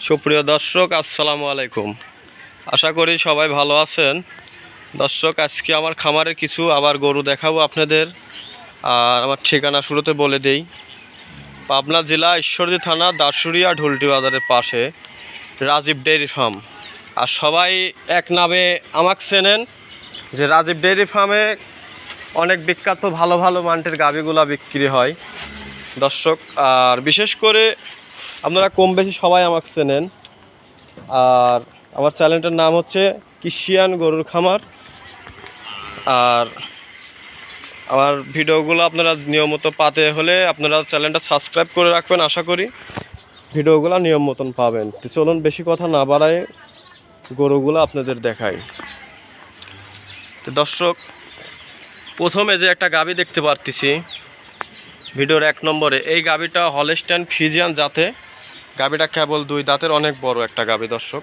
সুপ্রিয় দর্শক, আসসালামু আলাইকুম। আশা করি সবাই ভালো আছেন। দর্শক, আজকে আমার খামারের কিছু আবার গরু দেখাবো আপনাদের। আর আমার ঠিকানা শুরুতে বলে দেই। পাবনা জেলা ঈশ্বরদী থানা দাসুরিয়া ঢুলটি বাজারের পাশে, রাজীব ডেয়ারি ফার্ম। আর সবাই এক নামে আমাকে চেনেন যে রাজীব ডেয়ারি ফার্মে অনেক বিখ্যাত ভালো ভালো মানটের গাভিগুলা বিক্রি হয়। দর্শক, আর বিশেষ করে আপনারা কম বেশি সবাই আমাকে চেনেন। আর আমার চ্যানেলটার নাম হচ্ছে কিশিয়ান গরুর খামার। আর আমার ভিডিওগুলো আপনারা নিয়মিত পাতে হলে আপনারা চ্যানেলটা সাবস্ক্রাইব করে রাখবেন, আশা করি। ভিডিওগুলো নিয়ম মতন পাবেন। তো চলুন বেশি কথা না বাড়ায় গরুগুলো আপনাদের দেখাই। তো দর্শক, প্রথমে যে একটা গাবি দেখতে পারতেছি। ভিডিওর এক নম্বরে, এই গাবিটা হলেস্টাইন ফিজিয়ান জাতে। গাবিটা কেবল দুই দাঁতের, অনেক বড় একটা গাবি, দর্শক।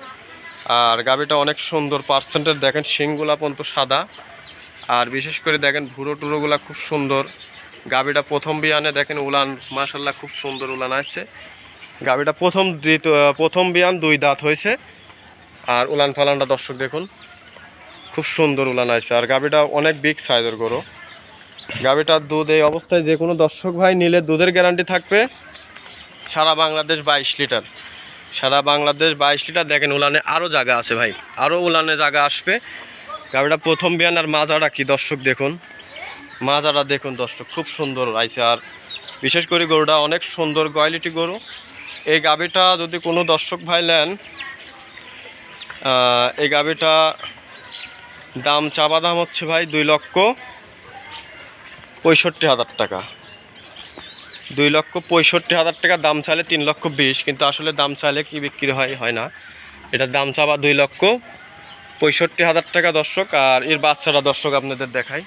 আর গাবিটা অনেক সুন্দর পার্সেন্টের দেখেন শিংগুলা পর্যন্ত সাদা। আর বিশেষ করে দেখেন ভুরো টুরোগুলা খুব সুন্দর। গাবিটা প্রথম বিয়ানে দেখেন উলান মাসাল্লাহ খুব সুন্দর উলান আসছে। গাবিটা প্রথম প্রথম বিয়ান দুই দাঁত হয়েছে। আর উলান ফালানটা দর্শক দেখুন, খুব সুন্দর উলান আছে আর গাবিটা অনেক বিগ সাইজের গরু। গাবিটার দুধ এই অবস্থায় যে কোনো দর্শক ভাই নিলে দুধের গ্যারান্টি থাকবে। সারা বাংলাদেশ বাইশ লিটার। সারা বাংলাদেশ বাইশ লিটার দেখেন উলানে আরও জায়গা আছে ভাই। আরও উলানে জায়গা আসবে। গাবিটা প্রথম বিয়ান আর মাজাটা কি দর্শক দেখুন। মাজাটা দেখুন দর্শক, খুব সুন্দর আছে আর বিশেষ করে গরুটা অনেক সুন্দর কোয়ালিটি গরু। এই গাবিটা যদি কোনো দর্শক ভাই নেন এই গাবিটা দাম চাবা দাম হচ্ছে ভাই দুই লক্ষ। পঁয়ষট্টি হাজার টাকা। দুই লক্ষ পঁয়ষট্টি হাজার টাকা, দাম চাইলে তিন লক্ষ বিশ, কিন্তু আসলে দাম চাইলে কি বিক্রি হয় হয় না। এটার দাম চাবা দুই লক্ষ পঁয়ষট্টি হাজার টাকা দর্শক, আর এর বাচ্চাটা দর্শক আপনাদের দেখাই।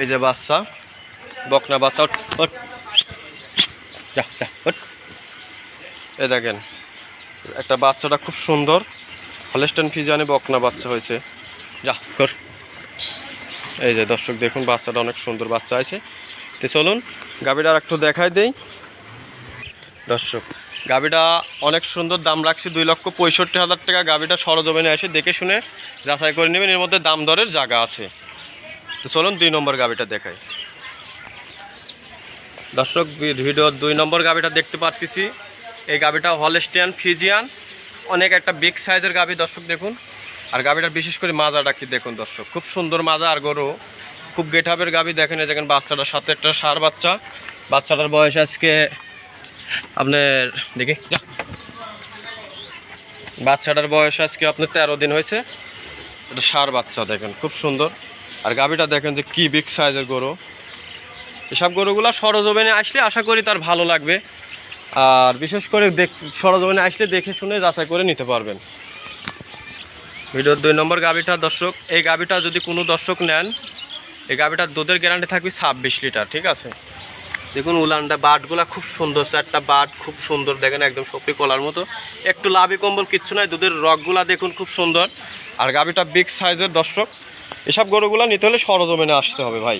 এই যে বাচ্চা, বকনা বাচ্চা। এই দেখেন, একটা বাচ্চাটা খুব সুন্দর, হলেস্টান ফিজানে বকনা বাচ্চা হয়েছে। যা, কর। এই যে দর্শক দেখুন, বাচ্চাটা অনেক সুন্দর বাচ্চা আছে। তো চলুন গাবিটা একটু দেখাই দেই। দর্শক গাবিটা অনেক সুন্দর দাম রাখছি দুই লক্ষ পঁয়ষট্টি হাজার টাকা। গাবিটা সরজমিনে এসে দেখে শুনে যাচাই করে নেবেন, এর মধ্যে দাম দরের জায়গা আছে। তো চলুন, দুই নম্বর গাবিটা দেখাই। দর্শক ভিডিওর দুই নম্বর গাবিটা দেখতে পাচ্ছি এই গাবিটা হলেস্টিয়ান ফিজিয়ান। অনেক একটা বিগ সাইজের গাবি দর্শক দেখুন। আর গাবিটার বিশেষ করে মাজাটা কি দেখুন দর্শক, খুব সুন্দর মাজা আর গরু। খুব গেটআপের গাবি দেখেন দেখেন বাচ্চাটার সাথে একটা সার বাচ্চা। বাচ্চাটার বয়স আজকে আপনার, দেখি বাচ্চাটার বয়স আজকে আপনার তেরো দিন হয়েছে। এটা সার বাচ্চা দেখেন, খুব সুন্দর। আর গাবিটা দেখেন যে কি বিগ সাইজের গরু। এসব গরুগুলো সরজমিনে আসলে আশা করি তার ভালো লাগবে। আর বিশেষ করে দেখ, সরজমিনে আসলে দেখে শুনে যাচাই করে নিতে পারবেন। ভিডিওর দুই নম্বর গাবিটা দর্শক, এই গাবিটা যদি কোনো দর্শক নেন, এই গাবিটার দুধের গ্যারান্টি থাকবে ছাব্বিশ লিটার, ঠিক আছে? দেখুন, উলানটা বাটগুলা খুব সুন্দর, চারটা বাট খুব সুন্দর, দেখেন একদম সপরি কলার মতো। একটু লাভি কম্বল, কিচ্ছু নয় দুধের রগগুলা দেখুন খুব সুন্দর। আর গাবিটা বিগ সাইজের দর্শক, এসব গরুগুলা নিতে হলে সরজমিনে আসতে হবে ভাই।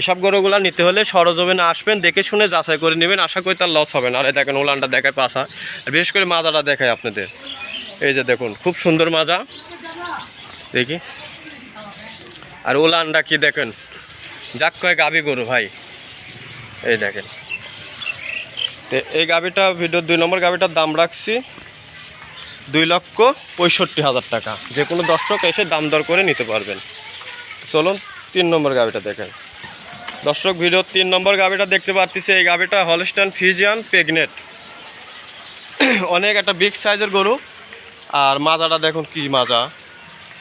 এসব গরুগুলা নিতে হলে সরজমিনে আসবেন, দেখে শুনে যাচাই করে নেবেন, আশা করি তার লস হবে না। আর দেখেন, উলানটা দেখায় পাশা আর বিশেষ করে মাজাটা দেখায় আপনাদের। এই যে দেখুন, খুব সুন্দর মাজা। দেখি। আর উলানটা কি দেখেন? যাক কয় গাবি গরু ভাই। এই দেখেন। এই গাবিটা, ভিডিওর দুই নম্বর গাবিটার দাম রাখছি দুই লক্ষ পঁয়ষট্টি হাজার টাকা। যে কোনো দর্শক এসে দাম দর করে নিতে পারবেন। চলুন তিন নম্বর গাবিটা দেখেন। দর্শক, ভিডিওর তিন নম্বর গাবিটা দেখতে পাচ্ছি এই গাবিটা হলস্টান ফিজিয়ান প্রেগনেট অনেক একটা বিগ সাইজের গরু। আর মাজাটা দেখুন কি মাজা।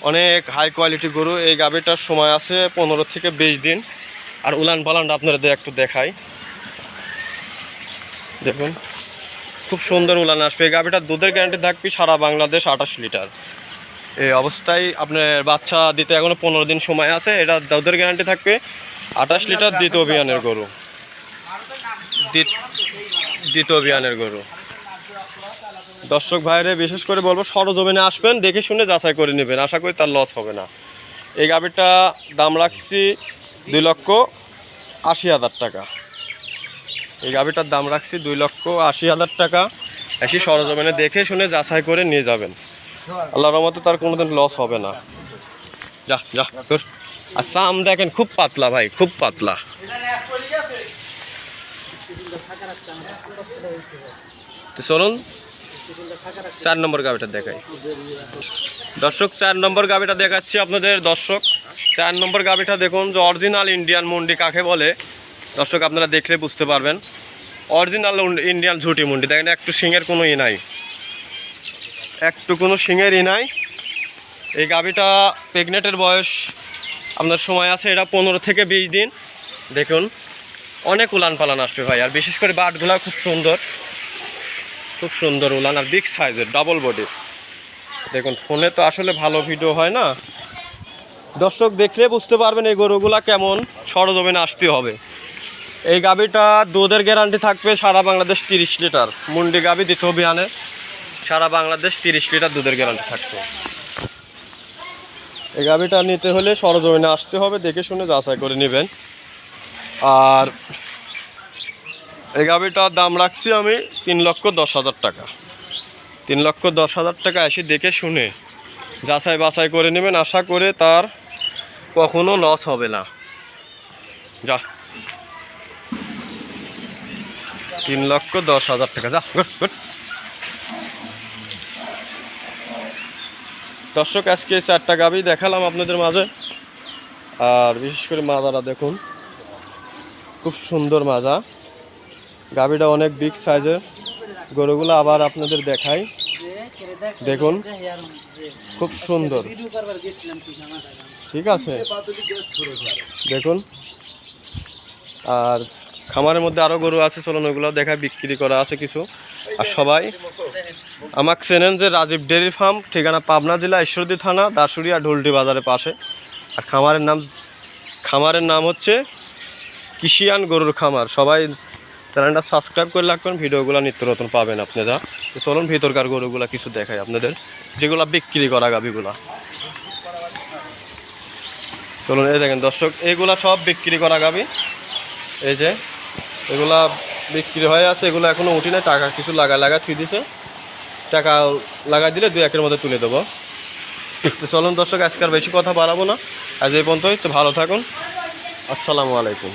অনেক হাই কোয়ালিটি গরু, এই গাবিটার সময় আছে পনেরো থেকে বিশ দিন। আর উলান পালানটা আপনাদের একটু দেখাই। দেখুন, খুব সুন্দর উলান আসবে। এই গাবিটার দুধের গ্যারান্টি থাকবে সারা বাংলাদেশ আঠাশ লিটার। এই অবস্থায় আপনার বাচ্চা দিতে এখনও পনেরো দিন সময় আছে। এটা দুধের গ্যারান্টি থাকবে আঠাশ লিটার দ্বিতীয় অভিযানের গরু। দ্বিতীয় অভিযানের গরু। দর্শক ভাইরে, বিশেষ করে বলব, সরজমিনে আসবেন, দেখে শুনে যাচাই করে নেবেন। আশা করি তার লস হবে না। এই গাবিটা দাম রাখছি দুই লক্ষ আশি হাজার টাকা। এই গাবিটার দাম রাখছি দুই লক্ষ আশি হাজার টাকা। এসে সরজমিনে দেখে শুনে যাচাই করে নিয়ে যাবেন। আল্লাহর রহমতে তার কোনোদিন লস হবে না। যা যা, তোর। আর সাম দেখেন, খুব পাতলা ভাই, খুব পাতলা। চলুন চার নম্বর গাবিটা দেখাই। দর্শক, চার নম্বর গাবিটা দেখাচ্ছি আপনাদের। দর্শক, চার নম্বর গাবিটা দেখুন যে অরিজিনাল ইন্ডিয়ান মুন্ডি কাকে বলে? দর্শক, আপনারা দেখলে বুঝতে পারবেন। অরিজিনাল ইন্ডিয়ান ঝুটি মুন্ডি। দেখেন, একটু শিঙের কোনো ই নাই। একটু কোনো শিঙের ই নাই। এই গাবিটা প্রেগনেন্টের বয়স আপনার সময় আছে, এটা পনেরো থেকে বিশ দিন। দেখুন, অনেক উলান পালান আসবে ভাই। আর বিশেষ করে বাটগুলা খুব সুন্দর। খুব সুন্দর উলান আর বিগ সাইজের ডাবল বডির দেখুন ফোনে তো আসলে ভালো ভিডিও হয় না। দর্শক দেখলে বুঝতে পারবেন এই গরুগুলা কেমন, সরজমিনে আসতে হবে। এই গাবিটা দুধের গ্যারান্টি থাকবে সারা বাংলাদেশ তিরিশ লিটার। মুন্ডি গাবি দ্বিতীয় হবে আনে সারা বাংলাদেশ তিরিশ লিটার দুধের গ্যারান্টি থাকবে। এই গাবিটা নিতে হলে সরজমিনে আসতে হবে, দেখে শুনে যাচাই করে নেবেন। আর এই গাবিটার দাম রাখছি আমি তিন লক্ষ দশ হাজার টাকা। তিন লক্ষ দশ হাজার টাকা এসে দেখে শুনে যাচাই বাছাই করে নেবেন। আশা করে তার কখনো লস হবে না। যা। তিন লক্ষ দশ হাজার টাকা। যা দর্শক, আজকে চারটা গাবি দেখালাম আপনাদের মাঝে। আর বিশেষ করে মাজারা দেখুন। খুব সুন্দর মাজা। গাবিটা অনেক বিগ সাইজের গরুগুলো আবার আপনাদের দেখাই। দেখুন, খুব সুন্দর। ঠিক আছে? দেখুন। আর খামারের মধ্যে আরও গরু আছে, চলুন ওগুলো দেখা বিক্রি করা আছে কিছু। আর সবাই, আমাকে চেনেন যে রাজীব ডেয়ারি ফার্ম, ঠিকানা পাবনা জেলা ঈশ্বরদী থানা দাসুরিয়া ঢোলটি বাজারের পাশে। আর খামারের নাম খামারের নাম হচ্ছে কিষিয়ান গরুর খামার। সবাই চ্যানেলটা সাবস্ক্রাইব করে রাখবেন, ভিডিওগুলো নিত্য নতুন পাবেন আপনারা। তো চলুন ভিতরকার গরুগুলা কিছু দেখাই আপনাদের। যেগুলো বিক্রি করা গাবিগুলা চলুন, এই দেখেন দর্শক, এগুলা সব বিক্রি করা গাবি এই যে, এগুলা বিক্রি হয়ে আছে, এগুলো এখনও উঠি না টাকা কিছু লাগা লাগা থুই দিছে। টাকা লাগাই দিলে দুই একের মধ্যে তুলে দেবো। তো চলুন দর্শক, আজকে আর বেশি কথা বাড়াবো না। আজ এই পর্যন্তই, তো ভালো থাকুন। আসসালামু আলাইকুম।